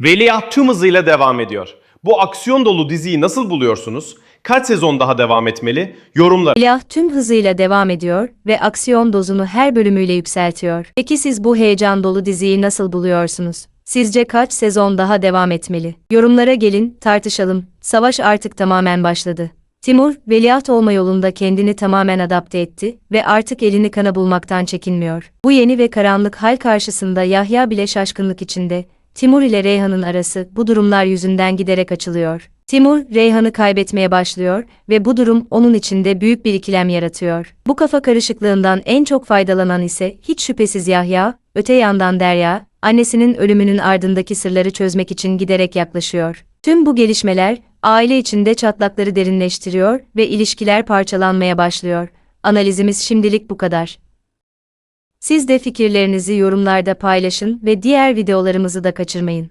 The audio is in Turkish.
Veliaht tüm hızıyla devam ediyor. Bu aksiyon dolu diziyi nasıl buluyorsunuz? Kaç sezon daha devam etmeli? Yorumlar. Silah tüm hızıyla devam ediyor ve aksiyon dozunu her bölümüyle yükseltiyor. Peki siz bu heyecan dolu diziyi nasıl buluyorsunuz? Sizce kaç sezon daha devam etmeli? Yorumlara gelin, tartışalım. Savaş artık tamamen başladı. Timur, veliaht olma yolunda kendini tamamen adapte etti ve artık elini kana bulmaktan çekinmiyor. Bu yeni ve karanlık hal karşısında Yahya bile şaşkınlık içinde. Timur ile Reyhan'ın arası bu durumlar yüzünden giderek açılıyor. Timur, Reyhan'ı kaybetmeye başlıyor ve bu durum onun içinde büyük bir ikilem yaratıyor. Bu kafa karışıklığından en çok faydalanan ise hiç şüphesiz Yahya, öte yandan Derya, annesinin ölümünün ardındaki sırları çözmek için giderek yaklaşıyor. Tüm bu gelişmeler, aile içinde çatlakları derinleştiriyor ve ilişkiler parçalanmaya başlıyor. Analizimiz şimdilik bu kadar. Siz de fikirlerinizi yorumlarda paylaşın ve diğer videolarımızı da kaçırmayın.